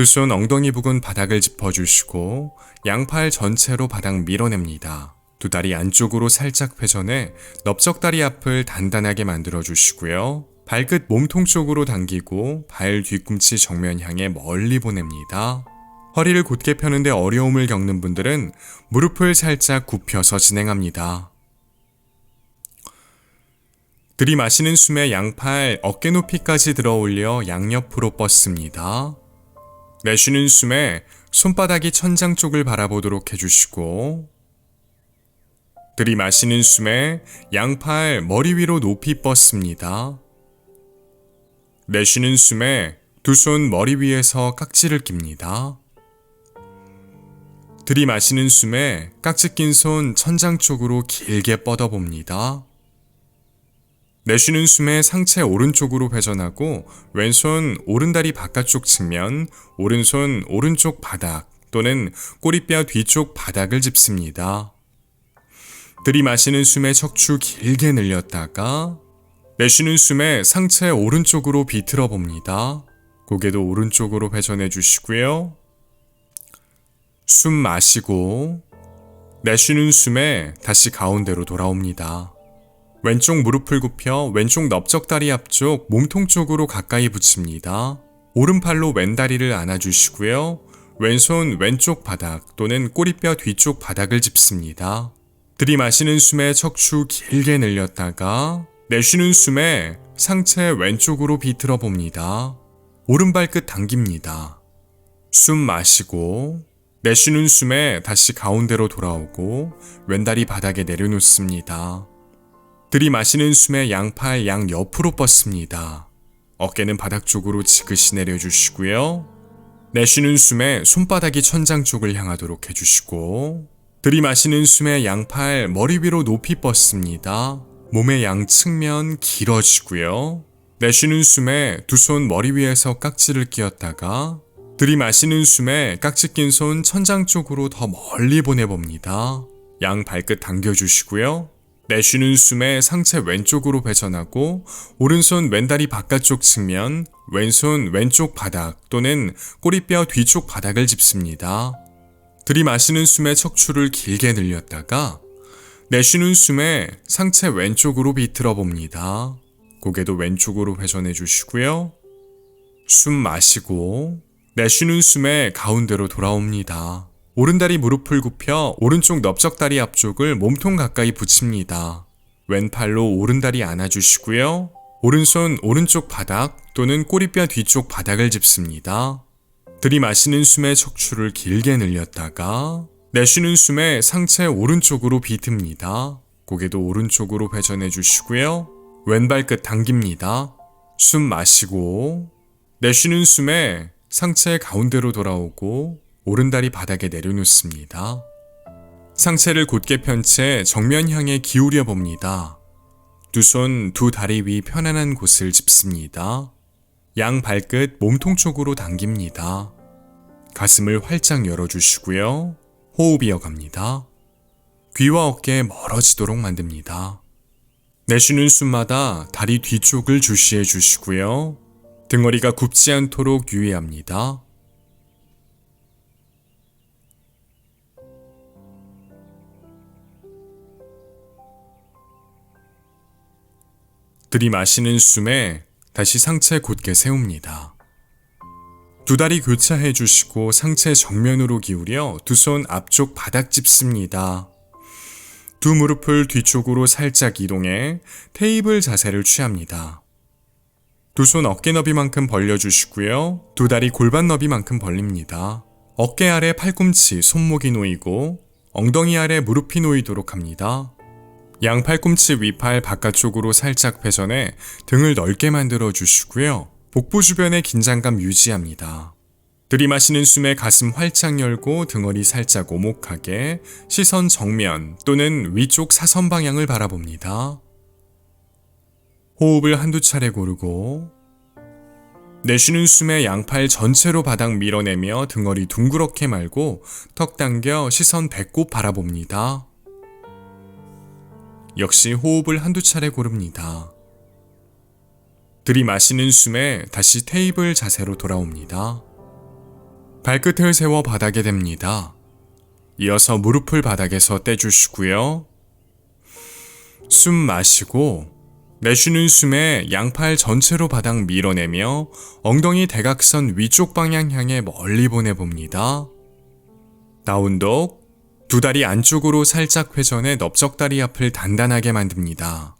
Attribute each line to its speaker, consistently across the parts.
Speaker 1: 두 손 엉덩이 부근 바닥을 짚어주시고 양팔 전체로 바닥 밀어냅니다. 두 다리 안쪽으로 살짝 회전해 넓적다리 앞을 단단하게 만들어 주시고요. 발끝 몸통 쪽으로 당기고 발 뒤꿈치 정면 향해 멀리 보냅니다. 허리를 곧게 펴는데 어려움을 겪는 분들은 무릎을 살짝 굽혀서 진행합니다. 들이마시는 숨에 양팔 어깨 높이까지 들어 올려 양옆으로 뻗습니다. 내쉬는 숨에 손바닥이 천장 쪽을 바라보도록 해주시고 들이마시는 숨에 양팔 머리 위로 높이 뻗습니다. 내쉬는 숨에 두 손 머리 위에서 깍지를 낍니다. 들이마시는 숨에 깍지 낀 손 천장 쪽으로 길게 뻗어봅니다. 내쉬는 숨에 상체 오른쪽으로 회전하고 왼손 오른다리 바깥쪽 측면, 오른손 오른쪽 바닥 또는 꼬리뼈 뒤쪽 바닥을 짚습니다. 들이마시는 숨에 척추 길게 늘렸다가 내쉬는 숨에 상체 오른쪽으로 비틀어 봅니다. 고개도 오른쪽으로 회전해 주시고요. 숨 마시고 내쉬는 숨에 다시 가운데로 돌아옵니다. 왼쪽 무릎을 굽혀 왼쪽 넓적다리 앞쪽 몸통 쪽으로 가까이 붙입니다. 오른팔로 왼다리를 안아주시고요. 왼손 왼쪽 바닥 또는 꼬리뼈 뒤쪽 바닥을 짚습니다. 들이마시는 숨에 척추 길게 늘렸다가 내쉬는 숨에 상체 왼쪽으로 비틀어 봅니다. 오른발끝 당깁니다. 숨 마시고 내쉬는 숨에 다시 가운데로 돌아오고 왼다리 바닥에 내려놓습니다. 들이마시는 숨에 양팔 양 옆으로 뻗습니다. 어깨는 바닥 쪽으로 지그시 내려주시고요. 내쉬는 숨에 손바닥이 천장 쪽을 향하도록 해주시고 들이마시는 숨에 양팔 머리 위로 높이 뻗습니다. 몸의 양 측면 길어지고요. 내쉬는 숨에 두 손 머리 위에서 깍지를 끼었다가 들이마시는 숨에 깍지 낀 손 천장 쪽으로 더 멀리 보내봅니다. 양 발끝 당겨주시고요. 내쉬는 숨에 상체 왼쪽으로 회전하고 오른손 왼다리 바깥쪽 측면, 왼손 왼쪽 바닥 또는 꼬리뼈 뒤쪽 바닥을 짚습니다. 들이마시는 숨에 척추를 길게 늘렸다가 내쉬는 숨에 상체 왼쪽으로 비틀어 봅니다. 고개도 왼쪽으로 회전해 주시고요. 숨 마시고 내쉬는 숨에 가운데로 돌아옵니다. 오른다리 무릎을 굽혀 오른쪽 넓적다리 앞쪽을 몸통 가까이 붙입니다. 왼팔로 오른다리 안아주시고요. 오른손 오른쪽 바닥 또는 꼬리뼈 뒤쪽 바닥을 짚습니다. 들이마시는 숨에 척추를 길게 늘렸다가 내쉬는 숨에 상체 오른쪽으로 비틉니다. 고개도 오른쪽으로 회전해 주시고요. 왼발끝 당깁니다. 숨 마시고 내쉬는 숨에 상체 가운데로 돌아오고 오른다리 바닥에 내려놓습니다. 상체를 곧게 편 채 정면 향해 기울여 봅니다. 두 손, 두 다리 위 편안한 곳을 짚습니다. 양 발끝 몸통 쪽으로 당깁니다. 가슴을 활짝 열어주시고요. 호흡 이어갑니다. 귀와 어깨 멀어지도록 만듭니다. 내쉬는 숨마다 다리 뒤쪽을 주시해 주시고요. 등허리가 굽지 않도록 유의합니다. 들이마시는 숨에 다시 상체 곧게 세웁니다. 두 다리 교차해 주시고 상체 정면으로 기울여 두 손 앞쪽 바닥 짚습니다. 두 무릎을 뒤쪽으로 살짝 이동해 테이블 자세를 취합니다. 두 손 어깨 너비만큼 벌려주시고요. 두 다리 골반 너비만큼 벌립니다. 어깨 아래 팔꿈치, 손목이 놓이고 엉덩이 아래 무릎이 놓이도록 합니다. 양 팔 꿈치 위팔 바깥쪽으로 살짝 회전해 등을 넓게 만들어 주시고요. 복부 주변의 긴장감 유지합니다. 들이마시는 숨에 가슴 활짝 열고 등허리 살짝 오목하게 시선 정면 또는 위쪽 사선 방향을 바라봅니다. 호흡을 한두 차례 고르고 내쉬는 숨에 양팔 전체로 바닥 밀어내며 등허리 둥그렇게 말고 턱 당겨 시선 배꼽 바라봅니다. 역시 호흡을 한두 차례 고릅니다. 들이마시는 숨에 다시 테이블 자세로 돌아옵니다. 발끝을 세워 바닥에 댑니다. 이어서 무릎을 바닥에서 떼주시고요. 숨 마시고 내쉬는 숨에 양팔 전체로 바닥 밀어내며 엉덩이 대각선 위쪽 방향 향해 멀리 보내봅니다. 다운독 두 다리 안쪽으로 살짝 회전해 넓적다리 앞을 단단하게 만듭니다.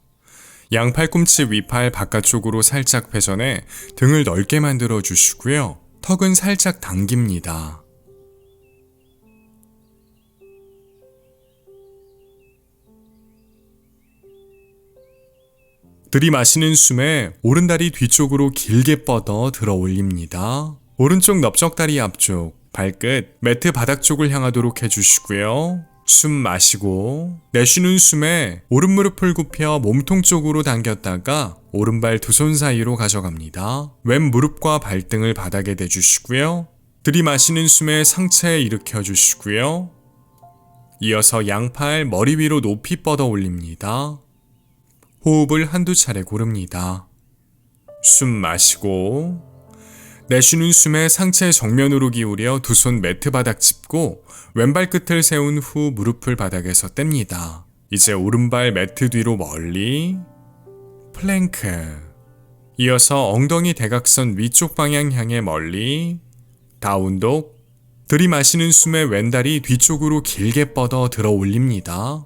Speaker 1: 양 팔꿈치 위팔 바깥쪽으로 살짝 회전해 등을 넓게 만들어 주시고요. 턱은 살짝 당깁니다. 들이마시는 숨에 오른다리 뒤쪽으로 길게 뻗어 들어 올립니다. 오른쪽 넓적다리 앞쪽, 발끝, 매트 바닥 쪽을 향하도록 해주시고요. 숨 마시고 내쉬는 숨에 오른 무릎을 굽혀 몸통 쪽으로 당겼다가 오른발 두 손 사이로 가져갑니다. 왼 무릎과 발등을 바닥에 대주시고요. 들이마시는 숨에 상체 일으켜 주시고요. 이어서 양팔 머리 위로 높이 뻗어 올립니다. 호흡을 한두 차례 고릅니다. 숨 마시고 내쉬는 숨에 상체 정면으로 기울여 두 손 매트 바닥 짚고 왼발 끝을 세운 후 무릎을 바닥에서 뗍니다. 이제 오른발 매트 뒤로 멀리 플랭크 이어서 엉덩이 대각선 위쪽 방향 향해 멀리 다운독 들이마시는 숨에 왼다리 뒤쪽으로 길게 뻗어 들어 올립니다.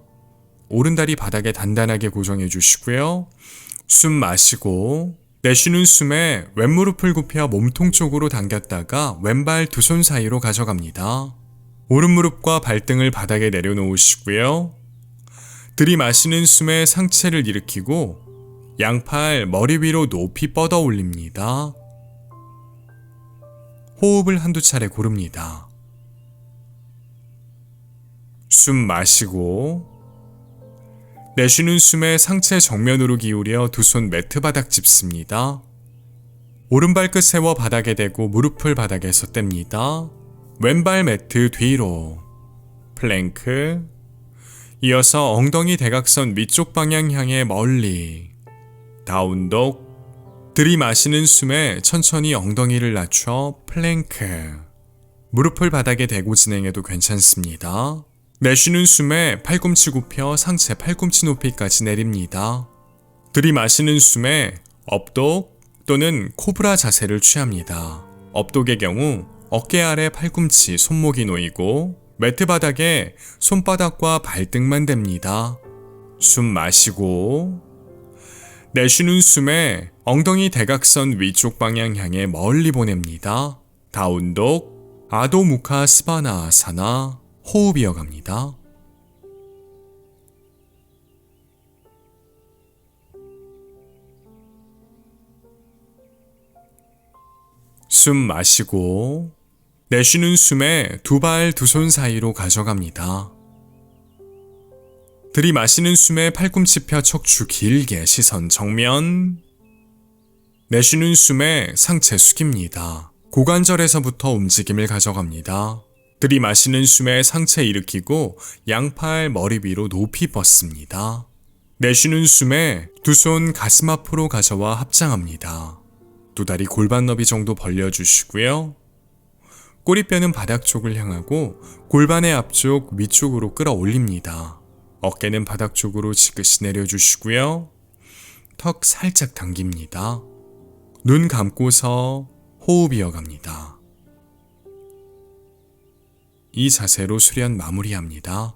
Speaker 1: 오른다리 바닥에 단단하게 고정해 주시고요. 숨 마시고 내쉬는 숨에 왼무릎을 굽혀 몸통 쪽으로 당겼다가 왼발 두 손 사이로 가져갑니다. 오른무릎과 발등을 바닥에 내려놓으시고요. 들이마시는 숨에 상체를 일으키고 양팔 머리 위로 높이 뻗어 올립니다. 호흡을 한두 차례 고릅니다. 숨 마시고 내쉬는 숨에 상체 정면으로 기울여 두 손 매트 바닥 짚습니다. 오른발 끝 세워 바닥에 대고 무릎을 바닥에서 뗍니다. 왼발 매트 뒤로 플랭크 이어서 엉덩이 대각선 위쪽 방향 향해 멀리 다운독 들이마시는 숨에 천천히 엉덩이를 낮춰 플랭크 무릎을 바닥에 대고 진행해도 괜찮습니다. 내쉬는 숨에 팔꿈치 굽혀 상체 팔꿈치 높이까지 내립니다. 들이마시는 숨에 업독 또는 코브라 자세를 취합니다. 업독의 경우 어깨 아래 팔꿈치, 손목이 놓이고 매트 바닥에 손바닥과 발등만 댑니다. 숨 마시고 내쉬는 숨에 엉덩이 대각선 위쪽 방향 향해 멀리 보냅니다. 다운독 아도 무카 스바나 아사나 호흡 이어갑니다. 숨 마시고 내쉬는 숨에 두 발 두 손 사이로 가져갑니다. 들이마시는 숨에 팔꿈치 펴 척추 길게 시선 정면 내쉬는 숨에 상체 숙입니다. 고관절에서부터 움직임을 가져갑니다. 들이마시는 숨에 상체 일으키고 양팔 머리 위로 높이 뻗습니다. 내쉬는 숨에 두 손 가슴 앞으로 가져와 합장합니다. 두 다리 골반 너비 정도 벌려주시고요. 꼬리뼈는 바닥 쪽을 향하고 골반의 앞쪽 위쪽으로 끌어올립니다. 어깨는 바닥 쪽으로 지그시 내려주시고요. 턱 살짝 당깁니다. 눈 감고서 호흡 이어갑니다. 이 자세로 수련 마무리합니다.